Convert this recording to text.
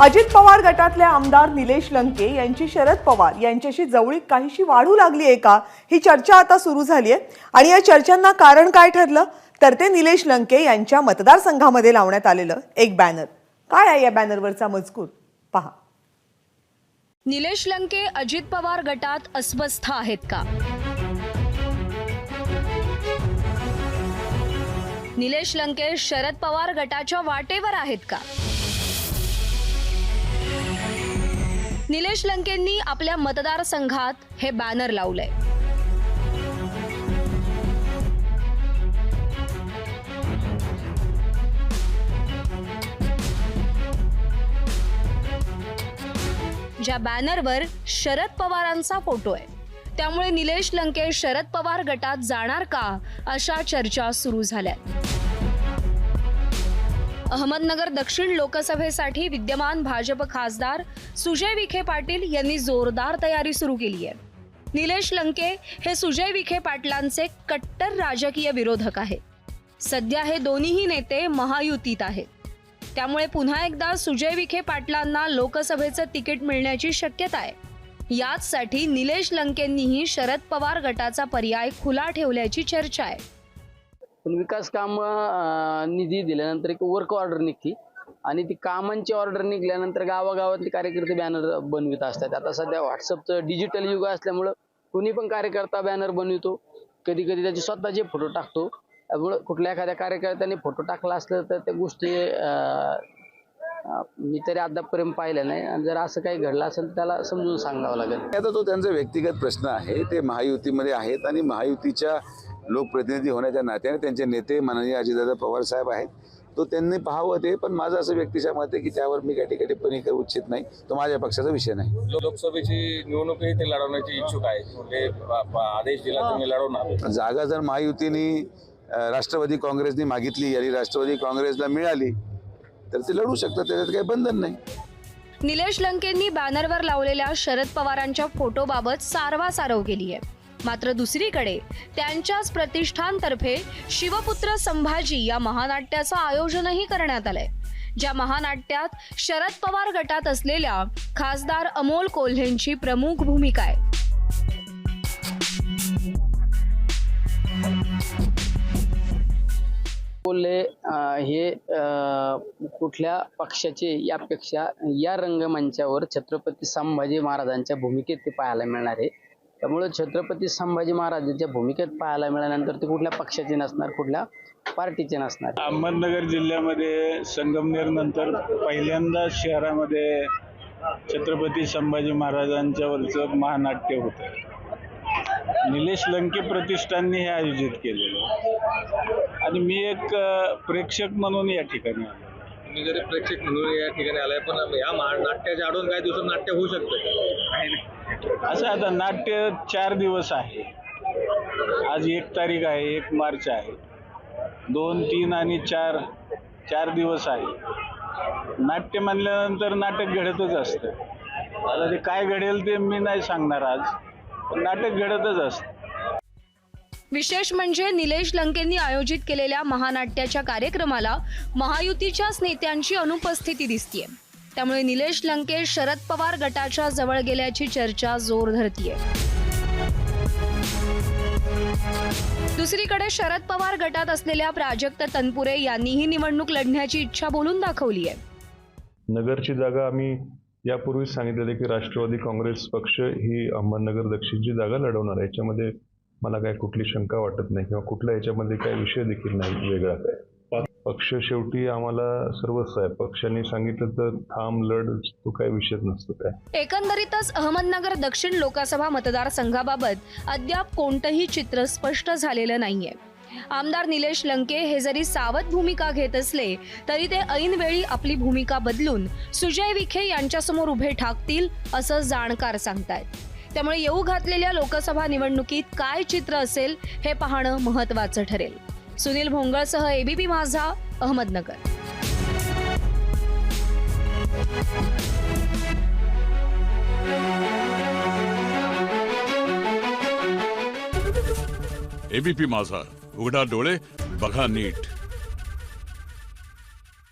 अजित पवार गटातले आमदार निलेश लंके यांची शरद पवार यांच्याशी जवळीक काहीशी वाढू लागली आहे का? ही चर्चा आता सुरू झाली आहे आणि या चर्चांना कारण काय ठरलं? तर ते निलेश लंके यांच्या मतदारसंघामध्ये लावण्यात आलेलं एक बॅनर काय आहे या बॅनरवरचा मजकूर? पहा. निलेश लंके अजित पवार गटात अस्वस्थ आहेत का? निलेश लंके शरद पवार गटाच्या वाटेवर आहेत का? निलेश लंकेंनी आपल्या मतदारसंघात हे बॅनर लावलंय. ज्या बॅनरवर शरद पवारांचा फोटो आहे. त्यामुळे निलेश लंके शरद पवार गटात जाणार का अशा चर्चा सुरू झाल्या अहमदनगर दक्षिण लोकसभेसाठी विद्यमान भाजप खासदार सुजय विखे पाटील यांनी जोरदार तयारी सुरू केली आहे. निलेश लंके हे सुजय विखे पाटलांचे कट्टर राजकीय विरोधक आहेत. सध्या हे दोन्हीही नेते महायुतीत आहेत. त्यामुळे पुन्हा एकदा सुजय विखे पाटलांना लोकसभेचं तिकीट मिळण्याची शक्यता आहे. याचसाठी निलेश लंकेंनीही शरद पवार गटाचा पर्याय खुला ठेवल्याची चर्चा आहे. पण विकास काम निधी दिल्यानंतर एक वर्क ऑर्डर निघते. आणि ती कामांची ऑर्डर निघाल्यानंतर गावागावातले कार्यकर्ते बॅनर बनवित असतात. आता सध्या व्हॉट्सअपचं डिजिटल युग असल्यामुळं कुणी पण कार्यकर्ता बॅनर बनवितो. कधी कधी त्याचे स्वतःचे फोटो टाकतो. त्यामुळं कुठल्या एखाद्या कार्यकर्त्याने फोटो टाकला असलं तर त्या गोष्टी मी तरी अद्यापपर्यंत पाहिलं नाही. आणि जर असं काही घडलं असेल तर त्याला समजून सांगावं लागेल. आता तो त्यांचा व्यक्तिगत प्रश्न आहे. ते महायुतीमध्ये आहेत आणि महायुतीच्या लोकप्रतिनिधी होण्याच्या नात्याने त्यांचे नेते माननीय अजितदादा पवार साहेब आहेत. तो त्यांनी पाहावं ते पण माझं असं व्यक्तिशा मत आहे की त्यावर मी काही ठिकाणी टिप्पणी करू इच्छित नाही. तो माझ्या पक्षाचा विषय नाही. लोकसभेची निवडणूकही ते लढवण्याची इच्छुक आहे. म्हणजे आदेश दिला मी लढवणार. जागा जर महायुतीने राष्ट्रवादी काँग्रेसने मागितली आणि राष्ट्रवादी काँग्रेसला मिळाली तर ते लढू शकतात त्याच्यात काही बंधन नाही. निलेश लंकेंनी बॅनरवर लावलेल्या शरद पवारांच्या फोटोबाबत सारवासारव केली आहे. मात्र दुसरीकडे त्यांच्याच प्रतिष्ठानतर्फे शिवपुत्र संभाजी या महानाट्याचं आयोजनही करण्यात आलंय. ज्या महानाट्यात शरद पवार गटात असलेल्या खासदार अमोल कोल्हेंची प्रमुख भूमिका आहे. कोल्हे हे अं, कुठल्या पक्षाचे यापेक्षा या रंगमंचावर छत्रपती संभाजी महाराजांच्या भूमिकेत ते पाहायला मिळणार आहे. त्यामुळे छत्रपती संभाजी महाराजांच्या भूमिकेत पाहायला मिळाल्यानंतर ते कुठल्या पक्षाचे नसणार कुठल्या पार्टीचे नसणार? अहमदनगर जिल्ह्यामध्ये संगमनेर नंतर पहिल्यांदा शहरामध्ये छत्रपती संभाजी महाराजांच्या वरचं महानाट्य होतं. निलेश लंके प्रतिष्ठानने हे आयोजित केलेलं. आणि मी एक प्रेक्षक म्हणून या ठिकाणी आलो. मी जरी प्रेक्षक म्हणून या ठिकाणी आलाय पण या नाट्याच्या आडून काही दिवसात नाट्य होऊ शकतं असं आता नाट्य चार दिवस आहे. आज एक तारीख आहे एक मार्च आहे. दोन तीन आणि चार चार दिवस आहे. नाट्य म्हणल्यानंतर नाटक घडतच असतं. आता ते काय घडेल ते मी नाही सांगणार आज. पण नाटक घडतच असतं. विशेष म्हणजे निलेश लंकेंनी आयोजित केलेल्या महानाट्याच्या कार्यक्रमाला महायुतीच्याच नेत्यांची अनुपस्थिती दिसतीये. त्यामुळे निलेश लंके शरद पवार गटाच्या जवळ गेल्याची चर्चा जोर धरतीये. दुसरीकडे शरद पवार गटात असलेल्या प्राजक्त तनपुरे यांनीही निवडणूक लढण्याची इच्छा बोलून दाखवली आहे नगरची जागा आम्ही यापूर्वीच सांगितलेलं की राष्ट्रवादी काँग्रेस पक्ष ही अहमदनगर दक्षिणची जागा लढवणार याच्यामध्ये मला काय कुठली शंका वाटत नाही किंवा कुठल्या याच्यामध्ये काय विषय देखील नाही वेगळा काय पक्ष शेवटी आम्हाला सर्वच आहे. पक्षाने सांगितलं तर थांब लढ तो काही विषयच नसतो काय. एकंदरीतच अहमदनगर दक्षिण लोकसभा मतदारसंघाबाबत अद्याप कोणतंही चित्र स्पष्ट झालेलं नाहीये. आमदार निलेश लंके हे जरी सावध भूमिका घेत असले तरी ते ऐनवेळी आपली भूमिका बदलून सुजय विखे यांच्यासमोर उभे ठाकतील असं जाणकार सांगतायत. त्यामुळे येऊ घातलेल्या लोकसभा निवडणुकीत काय चित्र असेल हे पाहणं महत्वाचं ठरेल. सुनील भोंगळसह एबीपी माझा अहमदनगर. एबीपी माझा उघडा डोळे बघा नीट.